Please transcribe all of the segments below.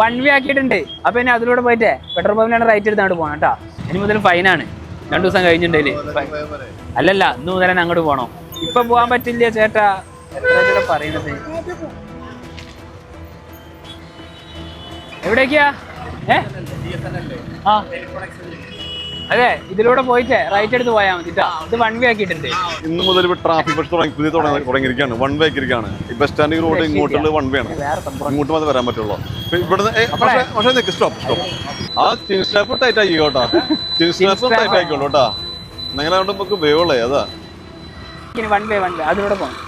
One way ആക്കിയിട്ടുണ്ട്. അപ്പൊ ഇനി അതിലൂടെ പോയിട്ടേ പെട്രോൾ പമ്പിനാണ് റൈറ്റ് എടുത്താണ്ട് പോകണം കേട്ടോ. ഇനി മുതൽ ഫൈനാണ് രണ്ടു ദിവസം കഴിഞ്ഞിട്ടുണ്ടെങ്കിൽ അല്ലല്ല ഇന്ന് മുതൽ തന്നെ അങ്ങോട്ട് പോകണം ഇപ്പൊ പോകാൻ പറ്റില്ല ചേട്ടാ പറയുന്നത്? എവിടേക്കാ? ഏ? ആ. അതെ ഇതിലൂടെ പോയിട്ടേ റൈറ്റ് എടുത്ത് പോയാൽ മതി. ഇത് വൺ വേ ആക്കിയിട്ടുണ്ട്. ഇന്ന് മുതൽ ട്രാഫിക് ബസ് തുടങ്ങി പുതിയ തുടങ്ങി തുടങ്ങിയിരിക്കുകയാണ്. വൺ വേ ആക്കിയിരിക്കുകയാണ്. ഈ ബസ് സ്റ്റാൻഡ് റോഡ് ഇങ്ങോട്ടുള്ള വൺ വേ ആണ്. ഇങ്ങോട്ട് മാത്രമേ വരാൻ പറ്റുള്ളൂ. ഇവിടുന്ന് പക്ഷേ നിൽക്ക് സ്റ്റോപ്പ് സ്റ്റോപ്പ് ആ ചിൻ സ്റ്റാപ്പ് ടൈറ്റ് ആക്കി കേട്ടോ. ചിൻ സ്റ്റാപ്പ് ടൈറ്റ് ആക്കിക്കോളൂ കേട്ടോ. നിങ്ങളെ നമുക്ക് വേവുള്ളേ അതാ. ഇനി വൺ വേ വൺ വേ അതിലൂടെ പോകണം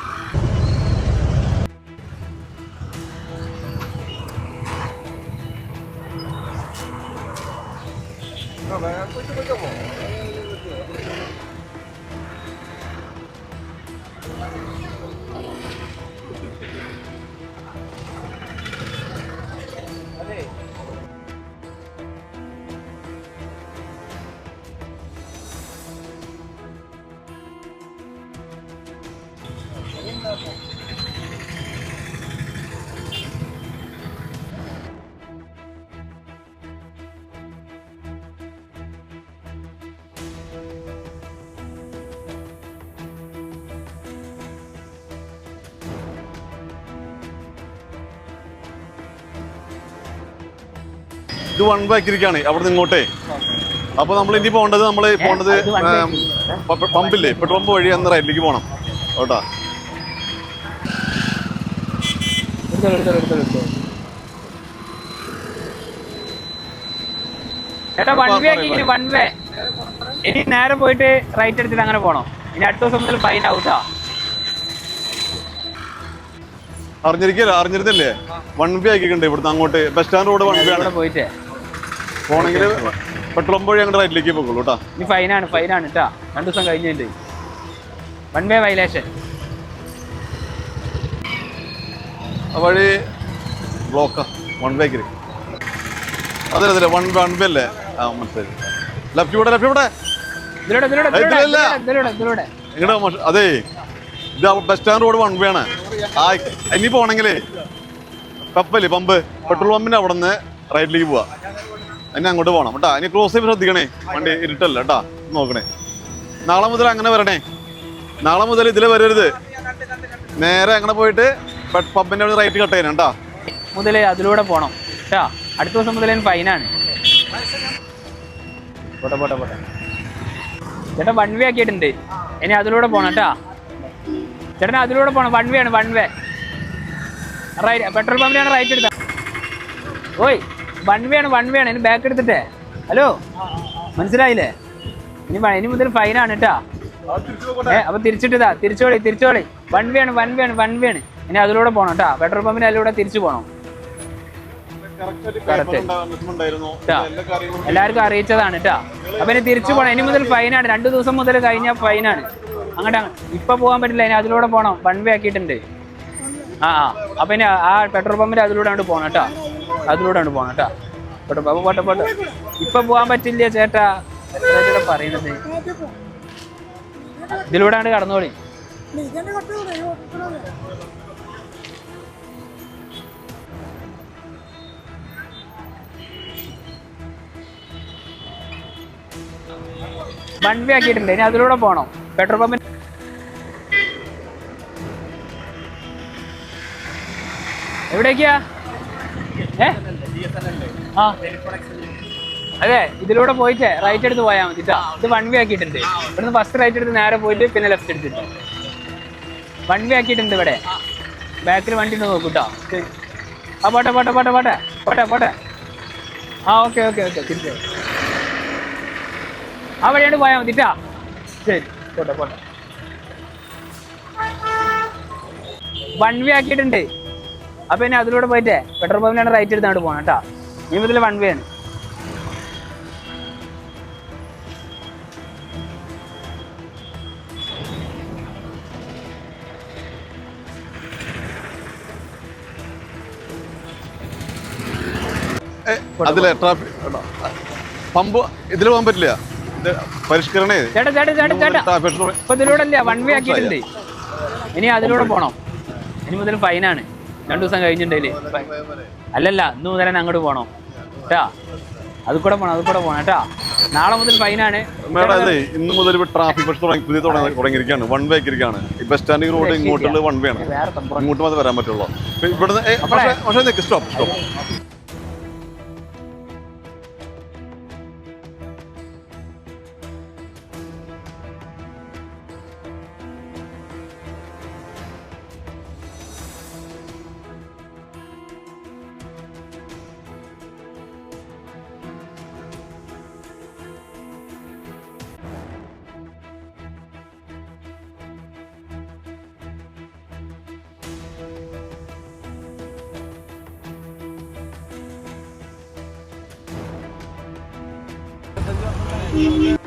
干嘛呀过去过去嘛 ഇത് വൺ ബാക്കിരിക്കാണ് അവിടെ നിന്ന് ഇങ്ങോട്ടേ. അപ്പൊ നമ്മൾ ഇനി പോകേണ്ടത് നമ്മൾ പോകേണ്ടത് പമ്പില്ലേ പെട്രോൾ പമ്പ് വഴി അന്ന് റൈറ്റിലേക്ക് പോകണം. കേട്ടാ? എടുത്തോളൂ എടുത്തോളൂ എടുത്തോളൂ എടുത്തോളൂ ചേട്ടാ വൺ വേ ആക്കി വൺ വേ ഇനി നേരെ പോയിട്ട് റൈറ്റ് എടുത്തിട്ട് അങ്ങനെ പോണം? ഇനി അടുത്ത ദിവസം മുതൽ ഫൈൻ ഔട്ടാ അറിഞ്ഞിരിക്കല്ലോ അറിഞ്ഞിരുന്നില്ലേ? വൺ വേ ആക്കിയിട്ടുണ്ട് ഇവിടുന്ന് അങ്ങോട്ട്. Bus stand road one way ആണ്. പോയിട്ട്. പോണെങ്കിൽ പെട്രോൾ പോയി വഴി അങ്ങോട്ട് റൈറ്റിലേക്ക് പോകുള്ളൂ കേട്ടോ. ഇനി ഫൈനാണ് ഫൈനാണ് കേട്ടാ രണ്ടു ദിവസം കഴിഞ്ഞിട്ട് വൺ വേ വയലേഷൻ വഴി ബ്ലോക്കാ വൺ വേക്ക് അതെ അതെ വൺ വൺ വേ അല്ലേ? ആ മനസ്സിലായി. ലെഫ്റ്റ് ഇവിടെ ലെഫ്റ്റ് അതേ. ഇത് bus stand road one way ആണ്. ആ ഇനി പോണെങ്കിലേ പപ്പല്ലേ പമ്പ് പെട്രോൾ പമ്പിന്റെ അവിടെ നിന്ന് റൈറ്റിലേക്ക് പോവാ. ഇനി അങ്ങോട്ട് പോകണം കേട്ടോ. അതിന് ക്ലോസ് ചെയ്യുമ്പോൾ ശ്രദ്ധിക്കണേ. വണ്ടി ഇരുട്ടല്ല കേട്ടോ. നോക്കണേ. നാളെ മുതൽ അങ്ങനെ വരണേ. നാളെ മുതൽ ഇതിൽ വരരുത്. നേരെ അങ്ങനെ പോയിട്ട് പബ്ബിന്റെ അവിടെ റൈറ്റ് കട്ട് ചെയ്യണം കേട്ടോ. മുതൽ അതിലൂടെ പോകണം കേട്ടോ. അടുത്ത ദിവസം മുതൽ ഫൈനാണ് പോട്ടെ പോട്ടെ പോട്ടെ. ചേട്ടാ വൺ വേ ആക്കിയിട്ടുണ്ട്. ഇനി അതിലൂടെ പോണം കേട്ടാ. ചേട്ടൻ അതിലൂടെ പോണം. വൺ വേ ആണ് വൺ വേ റൈറ്റ് പെട്രോൾ പമ്പിലാണ് റൈറ്റ് എടുത്ത. ഓയ്. വൺ വേ ആണ് വൺ വേ ആണ്. ഇനി ബാക്ക് എടുത്തിട്ടേ? ഹലോ മനസ്സിലായില്ലേ? ഇനി ഇനി മുതൽ ഫൈനാണ് കേട്ടാ ഏ അപ്പൊ തിരിച്ചിട്ടതാ തിരിച്ചോളി തിരിച്ചോളി. വൺ വേ ആണ് വൺ വേ ആണ് വൺ വേ ആണ്. ഇനി അതിലൂടെ പോണം കേട്ടാ പെട്രോൾ പമ്പിന് അതിലൂടെ തിരിച്ചു പോണം. എല്ലാവർക്കും അറിയിച്ചതാണ് കേട്ടാ അപ്പൊ ഇനി തിരിച്ചു പോണം. ഇനി മുതൽ ഫൈനാണ് രണ്ടു ദിവസം മുതൽ കഴിഞ്ഞാൽ ഫൈനാണ് അങ്ങോട്ട് അങ്ങ് ഇപ്പൊ പോകാൻ പറ്റില്ല. ഇനി അതിലൂടെ പോണം. വൺ വേ ആക്കിയിട്ടുണ്ട്. ആ ആ. അപ്പൊ ഇനി ആ പെട്രോൾ പമ്പിന്റെ അതിലൂടെ അങ്ങോട്ട് പോണം കേട്ടാ അതിലൂടെ പോകണം കേട്ടോ. പോട്ടെ ബാബു പോട്ടെ പോട്ടെ. ഇപ്പൊ പോകാൻ പറ്റില്ല ചേട്ടാ. ചേട്ടാ പറയണത് ഇതിലൂടെയാണ് കടന്നോളി. വൺ വേ ആക്കിയിട്ടുണ്ട്. ഇനി അതിലൂടെ പോണോ പെട്രോൾ പമ്പിന് എവിടേക്കാ? ആ. അതെ ഇതിലൂടെ പോയിട്ട് റൈറ്റ് എടുത്ത് പോയാൽ മതി. ഇത് വൺ വേ ആക്കിയിട്ടുണ്ട്. ഇവിടുന്ന് ഫസ്റ്റ് റൈറ്റ് എടുത്ത് നേരെ പോയിട്ട് പിന്നെ ലെഫ്റ്റ് എടുത്തിട്ട് വൺ വേ ആക്കിയിട്ടുണ്ട് ഇവിടെ. ബാക്കിൽ വണ്ടി ഉണ്ട് നോക്കൂട്ടോ ആ പോട്ടെ പോട്ടെ പോട്ടെ പോട്ടെ. പോട്ടെ പോട്ടെ. ആ ഓക്കെ ഓക്കെ ഓക്കെ തിരിച്ചു. ആ വഴിയാണ്ട് പോയാൽ മതി ട്ടാ. ശരി പോട്ടെ പോട്ടെ. വൺ വേ ആക്കിയിട്ടുണ്ട്. അപ്പൊ ഇനി അതിലൂടെ പോയിട്ടേ പെട്രോൾ പമ്പിലാണ് റൈറ്റ് എടുത്താണ്ട് പോകണം കേട്ടോ. ഇനി മുതൽ വൺ വേ ആണ്. അതിലെ പമ്പ് ഇതിൽ പോകാൻ പറ്റില്ല. ഇത് പരിഷ്കരണേ. ചേട്ടാ ചേട്ടാ ചേട്ടാ ചേട്ടാ. ഇപ്പൊ ഇതിലൂടെ അല്ല വൺ വേ ആക്കിയിട്ടുണ്ട്. ഇനി അതിലൂടെ പോണം. ഇനി മുതൽ ഫൈനാണ് രണ്ടു ദിവസം കഴിഞ്ഞിട്ടുണ്ടേ അല്ലല്ല ഇന്ന് മുതൽ തന്നെ അങ്ങോട്ട് പോകണം കേട്ടാ? അത് കൂടെ പോണം അത് കൂടെ പോണം കേട്ടാ? നാളെ മുതൽ ഫൈനാണ് ഇന്ന് മുതൽ ട്രാഫിക് ബസ് തുടങ്ങി പുതിയ തുടങ്ങിയിരിക്കാണ് തുടങ്ങിയിരിക്കുകയാണ്. വൺ വേ ഈ ബസ് സ്റ്റാൻഡിംഗ് റോഡ് ഇങ്ങോട്ടുള്ള വൺ വേ ആണ്. ഇങ്ങോട്ട് മാത്രമേ വരാൻ പറ്റുള്ളൂ. ഇവിടുന്ന് സ്റ്റോപ്പ് പക്ഷേ സ്റ്റോപ്പ് സ്റ്റോപ്പ്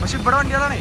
പക്ഷെ ഇവിടെ വണ്ടികളാണേ